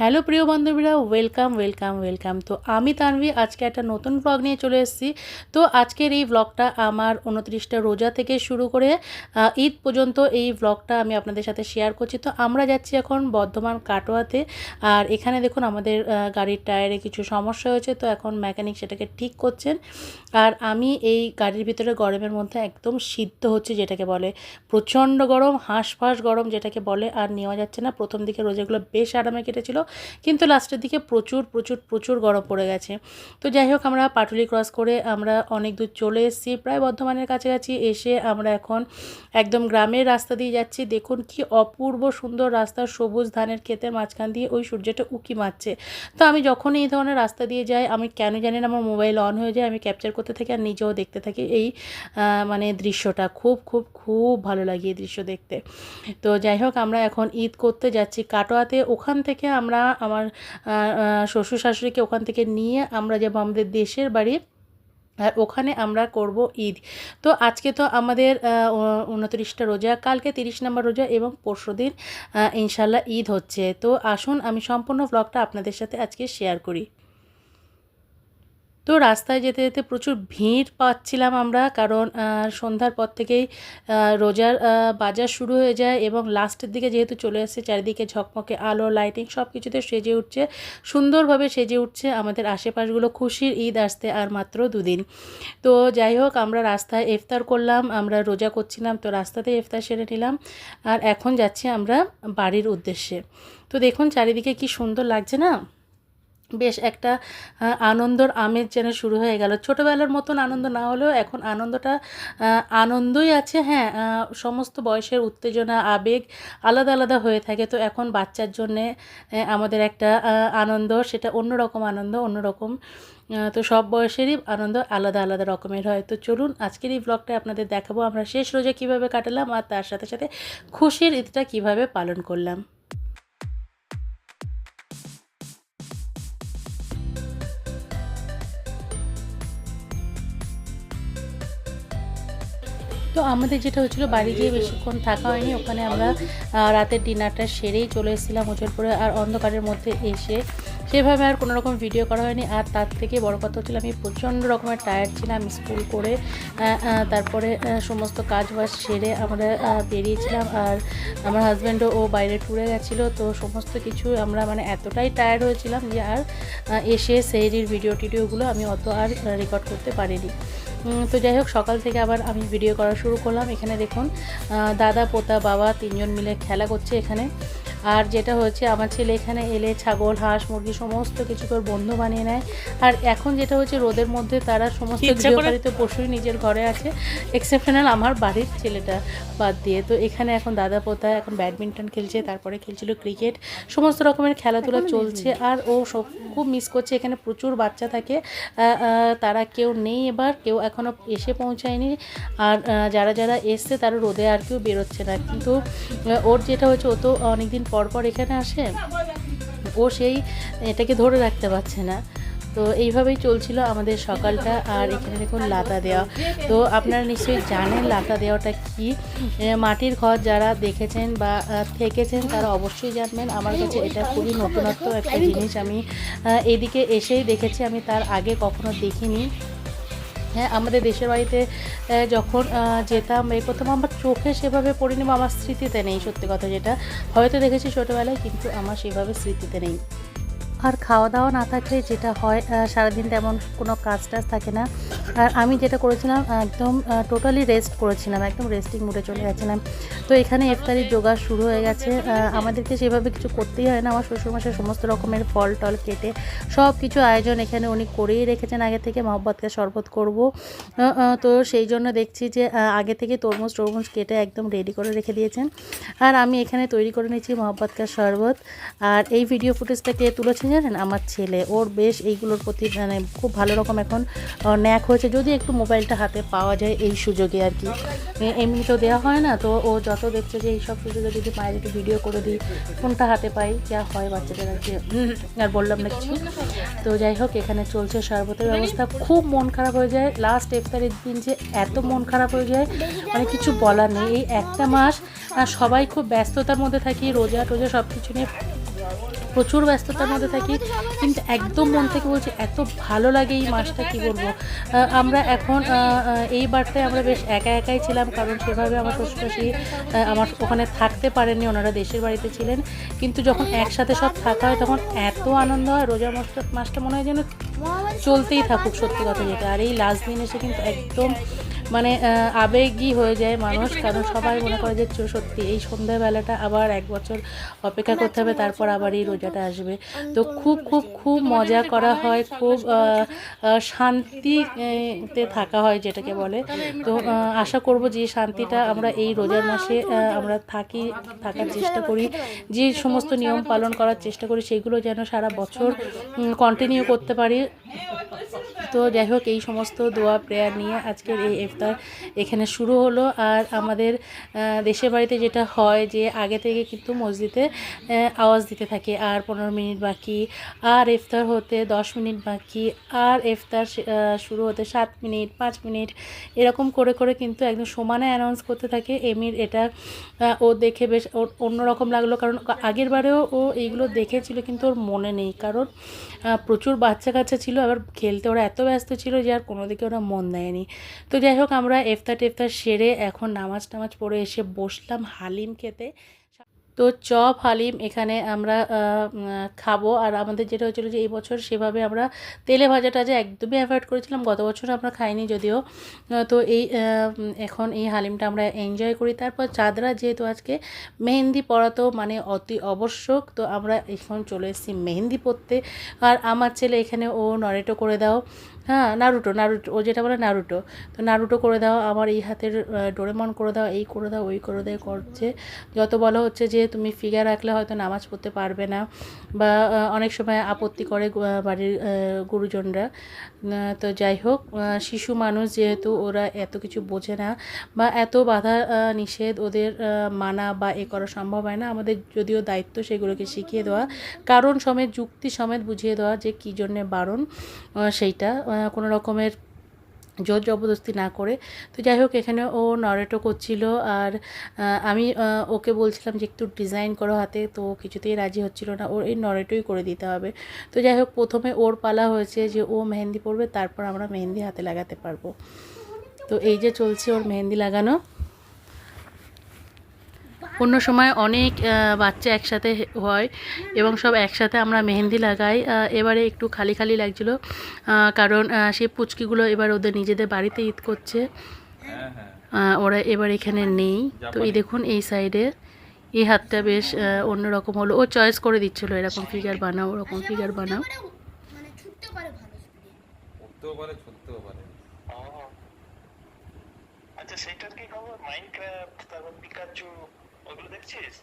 Hello প্রিয় বান্ধবীরা welcome welcome welcome তো আমি তানভি, আজকে একটা নতুন ব্লগ নিয়ে চলে এসেছি। তো আজকের এই ব্লগটা আমার উনত্রিশটা রোজা থেকে শুরু করে ঈদ পর্যন্ত এই ব্লগটা আমি আপনাদের সাথে শেয়ার করছি। তো আমরা যাচ্ছি এখন বর্ধমান কাটোয়াতে। আর এখানে দেখুন আমাদের গাড়ির টায়ারে কিছু সমস্যা হয়েছে। তো এখন মেকানিক সেটাকে ঠিক করছেন। আর আমি এই গাড়ির ভিতরে গরমের মধ্যে একদম সিদ্ধ হচ্ছে যেটাকে বলে, প্রচণ্ড গরম, হাঁসফাঁস গরম যেটাকে বলে। আর নেওয়া যাচ্ছে না। প্রথম দিকে রোজাগুলো বেশ আরামে কেটেছিল। কিন্তু লাস্টের দিকে প্রচুর প্রচুর প্রচুর গরম পড়ে গেছে। তো যাই হোক, আমরা পাটুলি ক্রস করে আমরা অনেক দূর চলে এসেছি। প্রায় বর্ধমানের কাছাকাছি এসে আমরা এখন একদম গ্রামের রাস্তা দিয়ে যাচ্ছি। দেখুন কি অপূর্ব সুন্দর রাস্তা, সবুজ ধানের ক্ষেতের মাঝখান দিয়ে ওই সূর্যটা উকি মারছে। তো আমি যখন এই ধরনের রাস্তা দিয়ে যাই, আমি কেন জানি না আমার মোবাইল অন হয়ে যায়, আমি ক্যাপচার করতে থাকি আর নিজেও দেখতে থাকি এই মানে দৃশ্যটা। খুব খুব খুব ভালো লাগে এই দৃশ্য দেখতে। তো যাই হোক, আমরা এখন ঈদ করতে যাচ্ছি কাটোয়াতে। ওখান থেকে আমরা আমার আহ, আহ, শ্বশুর শাশুড়িকে ওখান থেকে নিয়ে আমরা যাব আমাদের দেশের বাড়ি আর ওখানে আমরা করব ঈদ। তো আজকে তো আমাদের উনত্রিশটা রোজা কালকে তিরিশ নম্বর রোজা এবং পরশু দিন ইনশাল্লাহ ঈদ হচ্ছে। তো আসুন আমি সম্পূর্ণ ব্লগটা আপনাদের সাথে আজকে শেয়ার করি। তো রাস্তায় যেতে যেতে প্রচুর ভিড় পাচ্ছিলাম আমরা, কারণ সন্ধ্যার পর থেকেই রোজার বাজার শুরু হয়ে যায় এবং লাস্টের দিকে যেহেতু চলে আসছে চারিদিকে ঝকমকে আলো লাইটিং সব কিছুতে সেজে উঠছে, সুন্দরভাবে সেজে উঠছে আমাদের আশেপাশগুলো। খুশির ঈদ আসতে আর মাত্র দুদিন। তো যাই হোক, আমরা রাস্তায় ইফতার করলাম, আমরা রোজা করছিলাম, তো রাস্তাতে ইফতার সেরে নিলাম। আর এখন যাচ্ছি আমরা বাড়ির উদ্দেশ্যে। তো দেখুন, চারিদিকে কি সুন্দর লাগছে না? বেশ একটা আনন্দর আমেজ যেন শুরু হয়ে গেল। ছোটোবেলার মতন আনন্দ না হলেও এখন আনন্দটা আনন্দই আছে। হ্যাঁ সমস্ত বয়সের উত্তেজনা, আবেগ আলাদা আলাদা হয়ে থাকে। তো এখন বাচ্চার জন্যে আমাদের একটা আনন্দ, সেটা অন্যরকম আনন্দ অন্যরকম তো সব বয়সেরই আনন্দ আলাদা আলাদা রকমের হয়। তো চলুন আজকের এই ব্লগটা আপনাদের দেখাবো। আমরা শেষ রোজা কীভাবে কাটালাম আর তার সাথে সাথে খুশির ঈদটা কীভাবে পালন করলাম। তো আমাদের যেটা হয়েছিল, বাড়ি গিয়ে বেশিক্ষণ থাকা হয়নি। ওখানে আমরা রাতের ডিনারটা সেরেই চলে এসেছিলাম উজলপুরে আর অন্ধকারের মধ্যে এসে সেভাবে আর কোনো রকম ভিডিও করা হয়নি। আর তার থেকে বড় কথা হচ্ছিল, আমি প্রচণ্ড রকমের টায়ার্ড ছিলাম স্কুল করে। তারপরে সমস্ত কাজ বাজ সেরে আমরা বেরিয়েছিলাম। আর আমার হাজব্যান্ডও ও বাইরে ট্যুরে গেছিল। তো সমস্ত কিছু আমরা মানে এতটাই টায়ার্ড হয়েছিলাম যে আর এসে সেইরির ভিডিও টিডিওগুলো আমি অত আর রেকর্ড করতে পারিনি। তো যাই হোক, সকাল থেকে আবার আমি ভিডিও করা শুরু করলাম। এখানে দেখুন দাদা, পোতা, বাবা তিনজন মিলে খেলা করছে এখানে। আর যেটা হচ্ছে আমার ছেলে এখানে এলে ছাগল হাঁস মুরগি সমস্ত কিছু তোর বন্ধু বানিয়ে নেয়। আর এখন যেটা হচ্ছে রোদের মধ্যে তারা সমস্ত গৃহপালিত পশুই নিজের ঘরে আছে। এক্সেপশনাল আমার বাড়ির ছেলেটা বাদ দিয়ে। তো এখানে এখন দাদা পোতা এখন ব্যাডমিন্টন খেলছে তারপরে খেলছিল ক্রিকেট। সমস্ত রকমের খেলাধুলা চলছে। আর ও সব খুব মিস করছে। এখানে প্রচুর বাচ্চা থাকে। তারা কেউ নেই এবার কেউ এখনও এসে পৌঁছায়নি। আর যারা যারা এসছে তারা রোদে আর কেউ বেরোচ্ছে না। কিন্তু ওর যেটা হচ্ছে ও তো অনেকদিন পর পর এখানে আসে, ও সেই এটাকে ধরে রাখতে পারছে না। তো এইভাবেই চলছিল আমাদের সকালটা, আর এখানে দেখুন লাতা দেওয়া। তো আপনারা নিশ্চয়ই জানেন লাতা দেওয়াটা কি। মাটির ঘর যারা দেখেছেন বা থেকেছেন তারা অবশ্যই জানবেন। আমার কাছে এটা খুবই নতুনত্ব একটা জিনিস আমি এদিকে এসেই দেখেছি। আমি তার আগে কখনো দেখিনি। হ্যাঁ আমাদের দেশের বাড়িতে যখন যেতাম এই প্রথম আমার চোখে সেভাবে বা আমার স্মৃতিতে নেই, সত্যি কথা যেটা। হয়তো দেখেছি ছোটোবেলায়, কিন্তু আমার সেভাবে স্মৃতিতে নেই। আর খাওয়া দাওয়া না থাকলে যেটা হয় সারাদিন তেমন কোনো কাজ টাজ থাকে না। আর আমি যেটা করেছিলাম, একদম টোটালি রেস্ট করেছিলাম, একদম রেস্টিং মুডে চলে গেছিলাম। তো এখানে ইফতারির যোগা শুরু হয়ে গেছে। আমাদেরকে সেভাবে কিছু করতেই হয় না। আমার শ্বশুরমশাই সমস্ত রকমের ফল টল কেটে সব কিছু আয়োজন এখানে উনি করেই রেখেছেন। আগে থেকে মহব্বতকে শরবত করব। তো সেই জন্য দেখছি যে আগে থেকে তরমুজ টরমুজ কেটে একদম রেডি করে রেখে দিয়েছেন। আর আমি এখানে তৈরি করে নিয়েছি মহব্বতকা শরবত। আর এই ভিডিও ফুটেজটা কে তুলেছেন জানেন? আমার ছেলে, ওর বেশ এইগুলোর প্রতি মানে খুব ভালো রকম এখন ন্যাক হয়েছে। যদি একটু মোবাইলটা হাতে পাওয়া যায় এই সুযোগে আর কি। এমনি তো দেওয়া হয় না, তো ও যত দেখছে যে এইসব সুযোগে যদি মায়ের একটু ভিডিও করে দিই, ফোনটা হাতে পাই, যা হয় বাচ্চাদের আর কি। আর বললাম না কিছু। তো যাই হোক, এখানে চলছে শরবতের ব্যবস্থা। খুব মন খারাপ হয়ে যায়। লাস্ট ইফতারের দিন যে এত মন খারাপ হয়ে যায় মানে কিছু বলার নেই। এই একটা মাস সবাই খুব ব্যস্ততার মধ্যে থাকি রোজা টোজা সব কিছু নিয়ে প্রচুর ব্যস্ততার মধ্যে থাকি কিন্তু একদম মন থেকে বলছি এত ভালো লাগে এই মাসটা কি বলব? আমরা এখন এই বারটায় আমরা বেশ একা একাই ছিলাম কারণ সেভাবে আমার শ্বশুরশাশুড়ি আহ, আমার ওখানে থাকতে পারেননি ওনারা দেশের বাড়িতে ছিলেন। কিন্তু যখন একসাথে সব থাকা হয় তখন এত আনন্দ হয় রোজা মাসটা মাসটা মনে হয় যেন চলতেই থাকুক সত্যি কথা যেটা। আর এই লাস্ট দিন এসে কিন্তু একদম মানে আবেগই হয়ে যায় মানুষ কারণ সবাই মনে করে যে সত্যি এই সন্ধ্যাবেলাটা আবার এক বছর অপেক্ষা করতে হবে তারপর আবার এই রোজাটা আসবে। তো খুব খুব খুব মজা করা হয় খুব শান্তিতে থাকা হয় যেটাকে বলে। তো আশা করব যে শান্তিটা আমরা এই রোজার মাসে আমরা থাকি থাকার চেষ্টা করি। যে সমস্ত নিয়ম পালন করার চেষ্টা করি সেগুলো যেন সারা বছর কন্টিনিউ করতে পারি। তো যাই হোক, এই সমস্ত দোয়া প্রেয়ার নিয়ে আজকের এই ইফতার এখানে শুরু হলো। আর আমাদের দেশের বাড়িতে যেটা হয় যে আগে থেকে কিন্তু মসজিদে আওয়াজ দিতে থাকে, আর পনেরো মিনিট বাকি, আর ইফতার হতে দশ মিনিট বাকি, আর ইফতার শুরু হতে সাত মিনিট, পাঁচ মিনিট, এরকম করে করে কিন্তু একদম সমানে অ্যানাউন্স করতে থাকে। এমির এটা ও দেখে বেশ ওর অন্যরকম লাগল, কারণ আগের বারেও ও এইগুলো দেখেছিল, কিন্তু ওর মনে নেই। কারণ প্রচুর বাচ্চা কাচ্চা ছিল, আবার খেলতে ওরা এত ব্যস্ত ছিল যে আর কোনো দিকে ওরা মন দেয়নি। তো যাই হোক, আমরা এফতার টেফতার সেরে এখন নামাজ টামাজ পড়ে এসে বসলাম হালিম খেতে। তো চপ হালিম এখানে আমরা খাব। আর আমাদের যেটা হচ্ছিল যে এই বছর সেভাবে আমরা তেলে ভাজা টাজা একদমই অ্যাভয়েড করেছিলাম, গত বছর আমরা খাইনি যদিও। তো এই এখন এই হালিমটা আমরা এনজয় করি। তারপর চাঁদরা যেহেতু আজকে মেহেন্দি পড়াতো মানে অতি আবশ্যক, তো আমরা এখন চলে এসেছি মেহেন্দি পরতে। আর আমার ছেলে এখানে ও নরেটো করে দাও। হ্যাঁ নারুটো নারুটো ও যেটা বলে নারুটো তো নারুটো করে দাও, আমার এই হাতের ডোরেমন করে দাও, এই করে দাও, ওই করে দাও, করছে। যত বলা হচ্ছে যে তুমি ফিগার রাখলে হয়তো নামাজ পড়তে পারবে না, বা অনেক সময় আপত্তি করে বাড়ির গুরুজনরা। তো যাই হোক শিশু মানুষ যেহেতু ওরা এত কিছু বোঝে না, বা এত বাধা নিষেধ ওদের মানা বা এ করা সম্ভব হয় না, আমাদের যদিও দায়িত্ব সেগুলোকে শিখিয়ে দেওয়া। কারণ সমেত, যুক্তি সমেত বুঝিয়ে দেওয়া যে কী জন্যে বারণ সেইটা কোনো রকমের জোর জবরদস্তি না করে। তো যাই হোক, এখানে ও নরেটো করছিল আর আমি ওকে বলছিলাম যে একটু ডিজাইন করো হাতে। তো কিছুতেই রাজি হচ্ছিল না। ওর এই নরেটোই করে দিতে হবে। তো যাই হোক, প্রথমে ওর পালা হয়েছে যে ও মেহেন্দি পরবে, তারপর আমরা মেহেন্দি হাতে লাগাতে পারব। তো এই যে চলছে ওর মেহেন্দি লাগানো। অন্য সময় অনেক বাচ্চা একসাথে হয় এবং সব একসাথে আমরা মেহেন্দি লাগাই। এবারে একটু খালি খালি লাগছিল কারণ সেই পুচকিগুলো এবার ওদের নিজেদের বাড়িতে ঈদ করছে। হ্যাঁ হ্যাঁ। ওরা এবার এখানে নেই। তো এই দেখুন এই সাইডে এই হাতটা বেশ অন্যরকম হলো। ও চয়েস করে দিচ্ছিল এরকম ফিগার বানাও ওরকম ফিগার বানাও। মানে। আচ্ছা সেটার কি খবর মাইনক্রাফট তারপর পিকাচু ওগুলো দেখছিস?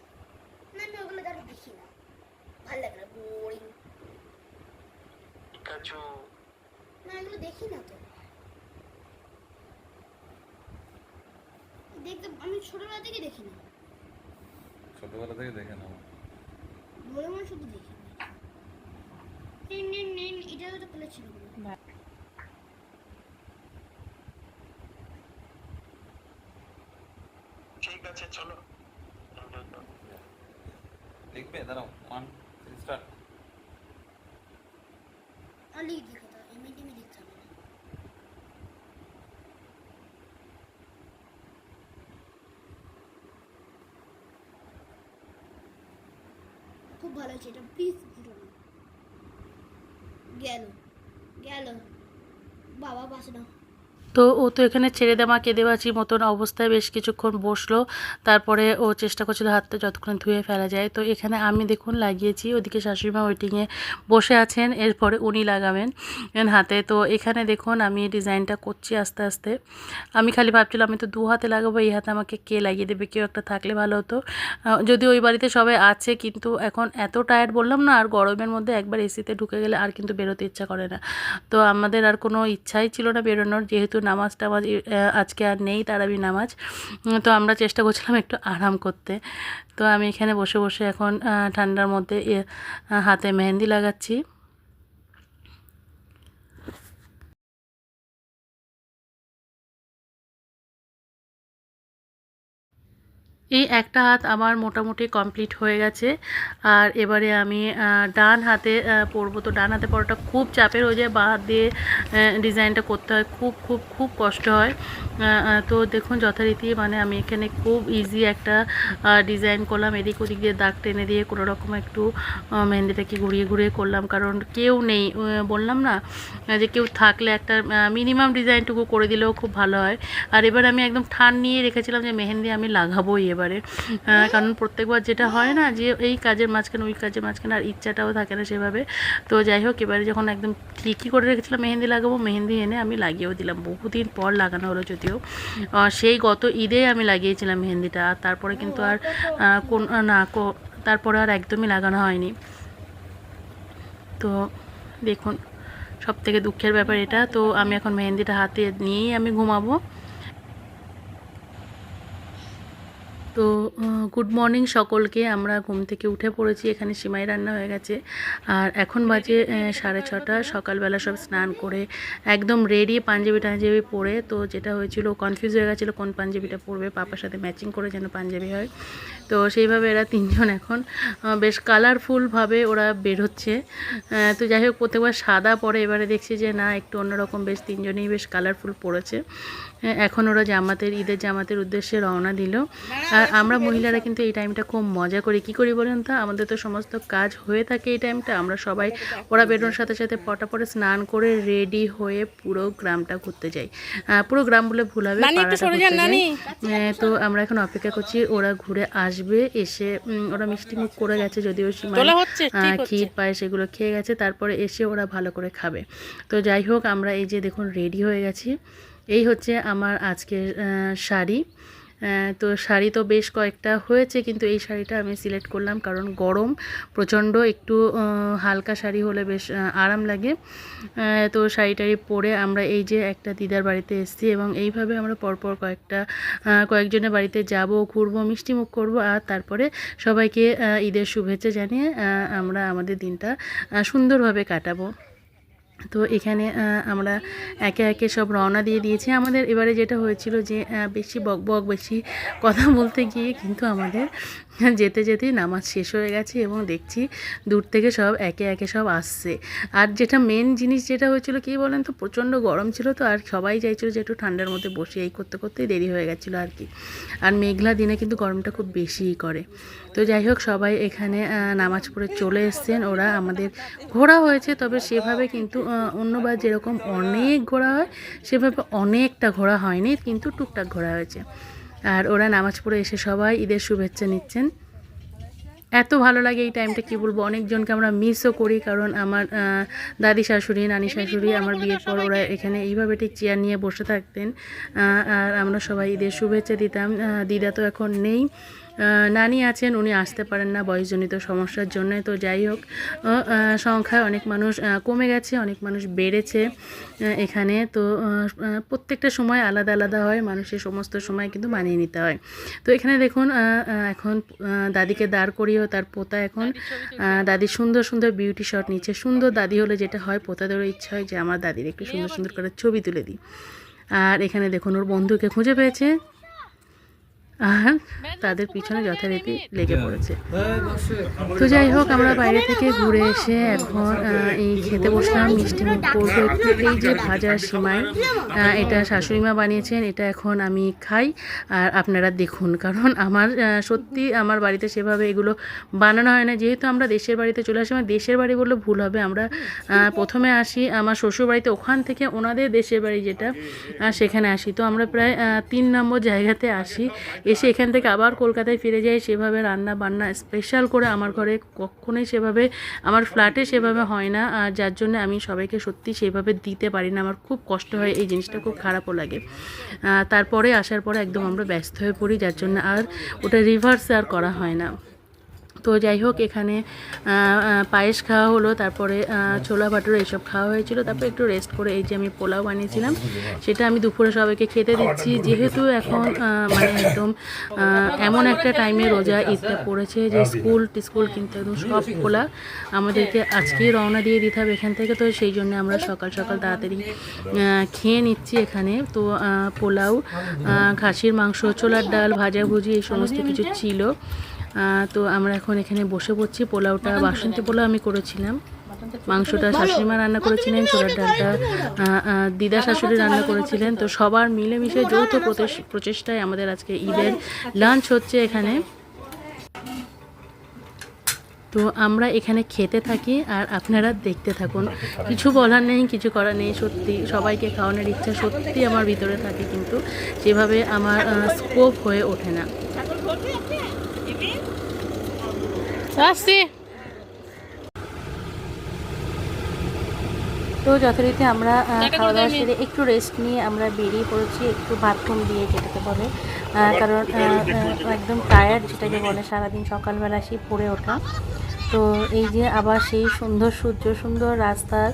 না আমি ওগুলো তার দেখি না। ভালো লাগে না বোরিং পিকাচু। না এগুলো দেখি না তো। দেখতে আমি ছোটবেলা থেকে দেখি না। ছোটবেলা থেকে দেখে বলে মনে শুধু দেখি নিন নিন নিন এটা তো প্লে ছিল ঠিক আছে চলো লিখবে দাঁড়াও ওয়ান স্টার্ট আর লিখ দেখো তো এমনি টেমনি দেখতে হবে না খুব ভালো হয়েছে এটা প্লিজ ভুলো না। গেল গেল। বাবা পাশে নাও তো ও তো এখানে ছেড়ে দেওয়া কেঁদে বাঁচি মতন অবস্থায় বেশ কিছুক্ষণ বসল। তারপরে ও চেষ্টা করছিল হাতটা যতক্ষণ ধুয়ে ফেলা যায়। তো এখানে আমি দেখুন লাগিয়েছি, ওদিকে শাশুড়িমা ওয়েটিংয়ে বসে আছেন, এরপরে উনি লাগাবেন হাতে। তো এখানে দেখুন আমি ডিজাইনটা করছি আস্তে আস্তে। আমি খালি ভাবছিলাম আমি তো দু হাতে লাগাবো, এই হাতে আমাকে কে লাগিয়ে দেবে? কেউ একটা থাকলে ভালো হতো। যদি ওই বাড়িতে সবাই আছে, কিন্তু এখন এত টায়ার্ড বললাম না, আর গরমের মধ্যে একবার এসিতে ঢুকে গেলে আর কিন্তু বেরোতে ইচ্ছা করে না। তো আমাদের আর কোনো ইচ্ছাই ছিল না বেরোনোর, যেহেতু নামাজ টামাজ আজকে আর নেই তারাবি নামাজ। তো আমরা চেষ্টা করছিলাম একটু আরাম করতে। তো আমি এখানে বসে বসে এখন ঠান্ডার মধ্যে হাতে মেহেন্দি লাগাচ্ছি। এই একটা হাত আমার মোটামুটি কমপ্লিট হয়ে গেছে। আর এবারে আমি ডান হাতে পরবো। তো ডান হাতে পরাটা খুব চাপের হয়ে যায়, বা হাত দিয়ে ডিজাইনটা করতে হয়। খুব খুব খুব কষ্ট হয়। তো দেখুন যথারীতি মানে আমি এখানে খুব ইজি একটা ডিজাইন করলাম। এদিক ওদিক দিয়ে দাগ টেনে দিয়ে কোনো রকম একটু মেহেন্দিটাকে ঘুরিয়ে ঘুরিয়ে করলাম। কারণ কেউ নেই বললাম না, যে কেউ থাকলে একটা মিনিমাম ডিজাইনটুকু করে দিলেও খুব ভালো হয়। আর এবার আমি একদম ঠান নিয়ে রেখেছিলাম যে মেহেন্দি আমি লাগাবোই এবারে। কারণ প্রত্যেকবার যেটা হয় না যে এই কাজের মাঝখানে, ওই কাজের মাঝখানে আর ইচ্ছাটাও থাকে না সেভাবে। তো যাই হোক, এবারে যখন একদম ঠিকই করে রেখেছিলাম মেহেন্দি লাগাবো, মেহেন্দি এনে আমি লাগিয়েও দিলাম। বহুদিন পর লাগানো হলো যদিও। সেই গত ঈদে আমি লাগিয়েছিলাম মেহেন্দিটা। তারপরে কিন্তু আর কোন, না তারপরে আর একদমই লাগানো হয়নি। তো দেখুন সব থেকে দুঃখের ব্যাপার এটা। তো আমি এখন মেহেন্দিটা হাতে নিয়েই আমি ঘুমাবো। তো গুড মর্নিং সকলকে। আমরা ঘুম থেকে উঠে পড়েছি, এখানে সিমাই রান্না হয়ে গেছে। আর এখন বাজে সাড়ে ছটা। সকালবেলা সব স্নান করে একদম রেডি পাঞ্জাবি টাঞ্জাবি পরে। তো যেটা হয়েছিল কনফিউজ হয়ে গেছিল কোন পাঞ্জাবিটা পরবে। পাপার সাথে ম্যাচিং করে যেন পাঞ্জাবি হয়। তো সেইভাবে এরা তিনজন এখন বেশ কালারফুলভাবে ওরা বের হচ্ছে তো যাই হোক, প্রত্যেকবার সাদা পরে এবারে দেখছি যে, না, একটু অন্যরকম বেশ তিনজনেই বেশ কালারফুল পড়েছে এখন ওরা জামাতের, ঈদের জামাতের উদ্দেশ্যে রওনা দিল। আর আমরা মহিলারা কিন্তু এই টাইমটা খুব মজা করি। কি করি বলেন তো? আমাদের তো সমস্ত কাজ হয়ে থাকে এই টাইমটা আমরা সবাই ওরা বেরোনোর সাথে সাথে পটাপটে স্নান করে রেডি হয়ে পুরো গ্রামটা ঘুরতে যাই। পুরো গ্রাম বলে ভুল হবে। আহ, তো আমরা এখন অপেক্ষা করছি ওরা ঘুরে আসবে এসে ওরা মিষ্টি মুখ করে গেছে যদিও সীমা ক্ষীর পায়েস এগুলো খেয়ে গেছে তারপরে এসে ওরা ভালো করে খাবে। তো যাই হোক আমরা এই যে দেখুন রেডি হয়ে গেছি। এই হচ্ছে আমার আজকের শাড়ি। তো শাড়ি তো বেশ কয়েকটা হয়েছে, কিন্তু এই শাড়িটা আমি সিলেক্ট করলাম কারণ গরম, প্রচণ্ড একটু হালকা শাড়ি হলে বেশ আরাম লাগে। তো শাড়ি টাড়ি পরে আমরা এই যে একটা দিদার বাড়িতে এসেছি এবং এইভাবে আমরা পরপর কয়েকটা কয়েকজনের বাড়িতে যাব, ঘুরবো মিষ্টি মুখ করব আর তারপরে সবাইকে ঈদের শুভেচ্ছা জানিয়ে আমরা আমাদের দিনটা সুন্দরভাবে কাটাবো। তো এখানে আমরা একে একে সব রওনা দিয়ে দিয়েছি। আমাদের এবারে যেটা হয়েছিল যে বেশি বক বক, বেশি কথা বলতে গিয়ে কিন্তু আমাদের যেতে যেতেই নামাজ শেষ হয়ে গেছে এবং দেখছি দূর থেকে সব একে একে সব আসছে। আর যেটা মেন জিনিস যেটা হয়েছিল কি বলেন তো, প্রচণ্ড গরম ছিল তো, আর সবাই চাইছিল যে একটু ঠান্ডার মধ্যে বসে এই করতে করতেই দেরি হয়ে গেছিল আর কি। আর মেঘলা দিনে কিন্তু গরমটা খুব বেশিই করে। তো যাই হোক, সবাই এখানে নামাজ পড়ে চলে এসছেন। ওরা আমাদের ঘোরা হয়েছে, তবে সেভাবে কিন্তু অন্যবার যেরকম অনেক ঘোরা হয়, সেভাবে অনেকটা ঘোরা হয়নি, কিন্তু টুকটাক ঘোরা হয়েছে। আর ওরা নামাজ পড়ে এসে সবাই ঈদের শুভেচ্ছা নিচ্ছেন। এত ভালো লাগে এই টাইমটা কি বলব? অনেকজনকে আমরা মিসও করি, কারণ আমার দাদি শাশুড়ি, নানি শাশুড়ি, আমার বিয়ের পর ওরা এখানে এইভাবে ঠিক চেয়ার নিয়ে বসে থাকতেন। আর আমরা সবাই ঈদের শুভেচ্ছা দিতাম। দিদা তো এখন নেই। নানি আছেন উনি আসতে পারেন না বয়সজনিত সমস্যার জন্য। তো যাই হোক সংখ্যায় অনেক মানুষ কমে গেছে অনেক মানুষ বেড়েছে এখানে। তো প্রত্যেকটা সময় আলাদা আলাদা হয় মানুষের সমস্ত সময় কিন্তু মানিয়ে নিতে হয়। তো এখানে দেখুন এখন দাদিকে দাঁড় করিয়েও তার পোতা এখন দাদি সুন্দর সুন্দর বিউটি শট নিচ্ছে। সুন্দর দাদি হলে যেটা হয় পোতাদেরও ইচ্ছা হয় যে আমার দাদির একটু সুন্দর সুন্দর করে ছবি তুলে দিই। আর এখানে দেখুন ওর বন্ধুকে খুঁজে পেয়েছে। আর তাদের পিছনে যথারীতি লেগে পড়েছে। তো যাই হোক আমরা বাইরে থেকে ঘুরে এসে এখন এই খেতে বসলাম মিষ্টি মুখ করব। একটু এই যে ভাজা সিমাই এটা শাশুড়ি মা বানিয়েছেন এটা এখন আমি খাই। আর আপনারা দেখুন কারণ আমার সত্যি আমার বাড়িতে সেভাবে এগুলো বানানো হয় না। যেহেতু আমরা দেশের বাড়িতে চলে আসি আমার দেশের বাড়ি বললে ভুল হবে। আমরা প্রথমে আসি আমার শ্বশুর বাড়িতে ওখান থেকে ওনাদের দেশের বাড়ি যেটা সেখানে আসি। তো আমরা প্রায় তিন নম্বর জায়গাতে আসি। এসে এখান থেকে আবার কলকাতায় ফিরে যাই। সেভাবে রান্না বান্না স্পেশাল করে আমার ঘরে কখনোই সেভাবে, আমার ফ্ল্যাটে সেভাবে হয় না। আর যার জন্য আমি সবাইকে সত্যি সেভাবে দিতে পারি না। আমার খুব কষ্ট হয়, এই জিনিসটা খুব খারাপও লাগে। তারপরে আসার পরে একদম আমরা ব্যস্ত হয়ে পড়ি, যার জন্য আর ওটা রিভার্স আর করা হয় না। তো যাই হোক এখানে পায়েস খাওয়া হলো, তারপরে ছোলা ভাটুরা এইসব খাওয়া হয়েছিল। তারপরে একটু রেস্ট করে এই যে আমি পোলাও বানিয়েছিলাম, সেটা আমি দুপুরে সবাইকে খেতে দিচ্ছি। যেহেতু এখন মানে একদম এমন একটা টাইমে রোজা ঈদটা পড়েছে যে স্কুল টিস্কুল কিন্তু একদম সব খোলা। আমাদেরকে আজকেই রওনা দিয়ে দিতে হবে এখান থেকে। তো সেই জন্য আমরা সকাল সকাল তাড়াতাড়ি খেয়ে নিচ্ছি এখানে। তো পোলাও খাসির মাংস, ছোলার ডাল, ভাজাভুজি এই সমস্ত কিছু ছিল। তো আমরা এখন এখানে বসে পড়ছি পোলাওটা বাসন্তী পোলাও আমি করেছিলাম। মাংসটা শাশুড়িমা রান্না করেছিলেন ছোলার ডালটা দিদা শাশুড়ি রান্না করেছিলেন তো সবার মিলেমিশে যৌথ প্রচেষ- প্রচেষ্টায় আমাদের আজকে ঈদের লাঞ্চ হচ্ছে এখানে। তো আমরা এখানে খেতে থাকি আর আপনারা দেখতে থাকুন। কিছু বলার নেই কিছু করার নেই সত্যি সবাইকে খাওয়ানোর ইচ্ছা সত্যি আমার ভিতরে থাকে কিন্তু সেভাবে আমার স্কোপ হয়ে ওঠে না। আসছি। তো যথারীতি আমরা খাওয়া দাওয়া সেরে একটু রেস্ট নিয়ে আমরা বেরিয়ে পড়েছি একটু বাথরুম দিয়ে যেটাকে বলে। আহ, কারণ একদম টায়ার্ড যেটাকে বলে সারাদিন সকালবেলা সেই পড়ে ওঠা। তো এই যে আবার সেই সুন্দর সূর্য সুন্দর রাস্তার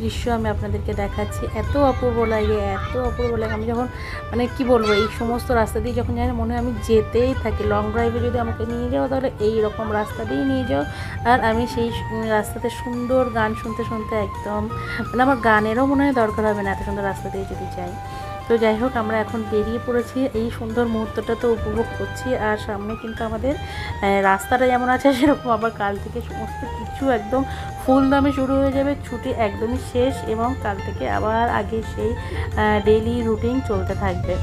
দৃশ্য আমি আপনাদেরকে দেখাচ্ছি। এত অপূর্ব লাগে এত অপূর্ব লাগে। আমি যখন মানে কি বলব এই সমস্ত রাস্তা দিয়ে যখন যাই না, মনে হয় আমি যেতেই থাকি। লং ড্রাইভে যদি আমাকে নিয়ে যাও তাহলে এই রকম রাস্তা দিয়েই নিয়ে যাও। আর আমি সেই রাস্তাতে সুন্দর গান শুনতে শুনতে একদম মানে আমার গানেরও মনে হয় দরকার হবে না এত সুন্দর রাস্তা দিয়ে যদি যাই। তো যাই হোক, আমরা এখন বেরিয়ে পড়েছি। এই সুন্দর মুহূর্তটা তো উপভোগ করছি। আর সামনে কিন্তু আমাদের রাস্তাটা যেমন আছে, সেরকম আবার কাল থেকে সমস্ত কিছু একদম ফুল দামে শুরু হয়ে যাবে। ছুটি একদমই শেষ এবং কাল থেকে আবার আগে সেই ডেইলি রুটিন চলতে থাকবে।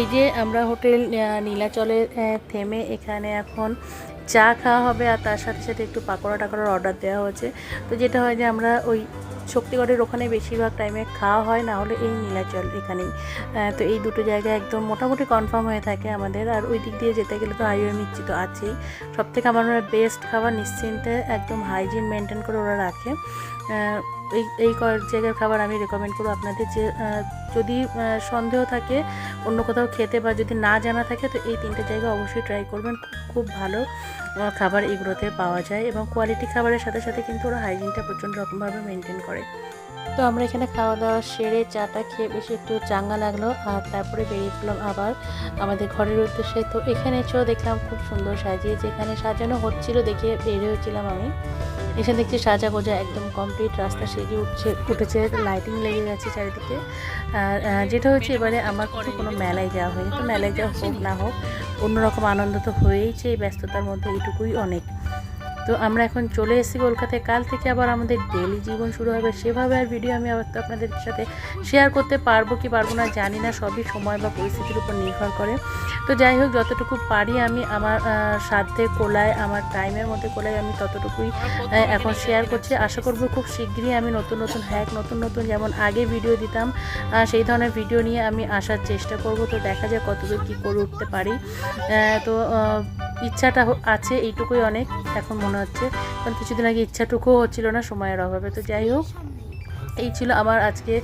এই যে আমরা হোটেল নীলাচলে থেমে এখানে এখন চা খাওয়া হবে আর তার সাথে সাথে একটু পাকোড়া টাকোড়ার অর্ডার দেওয়া হয়েছে। তো যেটা হয় যে আমরা ওই শক্তিগড়ের ওখানে বেশিরভাগ টাইমে খাওয়া হয়, না হলে এই নীলাচল এখানেই। তো এই দুটো জায়গা একদম মোটামুটি কনফার্ম হয়ে থাকে আমাদের। আর ওই দিক দিয়ে যেতে গেলে তো হাইওয়ে মির্চি তো আছেই সব থেকে আমার বেস্ট খাবার নিশ্চিন্তে একদম হাইজিন মেনটেন করে ওরা রাখে। এই এই কয়েক জায়গার খাবার আমি রেকমেন্ড করব আপনাদের যে যদি সন্দেহ থাকে অন্য কোথাও খেতে বা যদি না জানা থাকে, তো এই তিনটে জায়গা অবশ্যই ট্রাই করবেন। খুব ভালো খাবার এগুলোতে পাওয়া যায় এবং কোয়ালিটি খাবারের সাথে সাথে কিন্তু ওরা হাইজিনটা প্রচণ্ড রকমভাবে মেনটেন করে। তো আমরা এখানে খাওয়া দাওয়া সেরে চাটা খেয়ে বেশ একটু চাঙ্গা লাগল, আর তারপরে বেরিয়ে পড়লাম আবার আমাদের ঘরের উদ্দেশ্যে। তো এখানে এসেও দেখলাম খুব সুন্দর সাজিয়ে যেখানে সাজানো হচ্ছিল দেখে বের হয়েছিলাম আমি। এখানে দেখছি সাজা গোজা একদম কমপ্লিট রাস্তা সেজে উঠছে, উঠেছে লাইটিং লেগে গেছে চারিদিকে। আর যেটা হচ্ছে এবারে আমার কিন্তু কোনো মেলায় যাওয়া হয়নি, তো মেলায় যাওয়া হোক না হোক, অন্যরকম আনন্দ তো হয়েইছে, এই ব্যস্ততার মধ্যে এইটুকুই অনেক। তো আমরা এখন চলে এসেছি কলকাতায়, কাল থেকে আবার আমাদের ডেলি জীবন শুরু হবে, সেভাবে আর ভিডিও আমি আবার তো আপনাদের সাথে শেয়ার করতে পারব কি পারব না জানি না, সবই সময় বা পরিস্থিতির উপর নির্ভর করে। তো যাই হোক যতটুকু পারি আমি আমার সাধ্যে কোলায় আমার টাইমের মধ্যে কোলায় আমি ততটুকুই এখন শেয়ার করছি। আশা করব খুব শীঘ্রই আমি নতুন নতুন হ্যাক নতুন নতুন যেমন আগে ভিডিও দিতাম সেই ধরনের ভিডিও নিয়ে আমি আসার চেষ্টা করব। তো দেখা যাক কতদূর কী করে উঠতে পারি। তো ইচ্ছাটা আছে এইটুকুই অনেক এখন মনে হচ্ছে। কারণ কিছুদিন আগে ইচ্ছাটুকুও হচ্ছিল না সময়ের অভাবে। তো যাই হোক এই ছিল আমার আজকে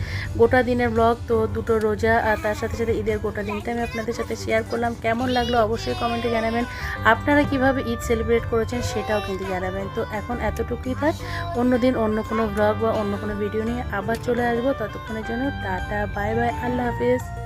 গোটা দিনের ব্লগ তো দুটো রোজা আর তার সাথে সাথে ঈদের গোটা দিনটা আমি আপনাদের সাথে শেয়ার করলাম। কেমন লাগল অবশ্যই কমেন্টে জানাবেন। আপনারা কীভাবে ঈদ সেলিব্রেট করেছেন সেটাও কিন্তু জানাবেন। তো এখন এতটুকুই থাক অন্য দিন অন্য কোনো ব্লগ বা অন্য কোনো ভিডিও নিয়ে আবার চলে আসব। ততক্ষণের জন্য টাটা বাই বাই আল্লাহ হাফিজ।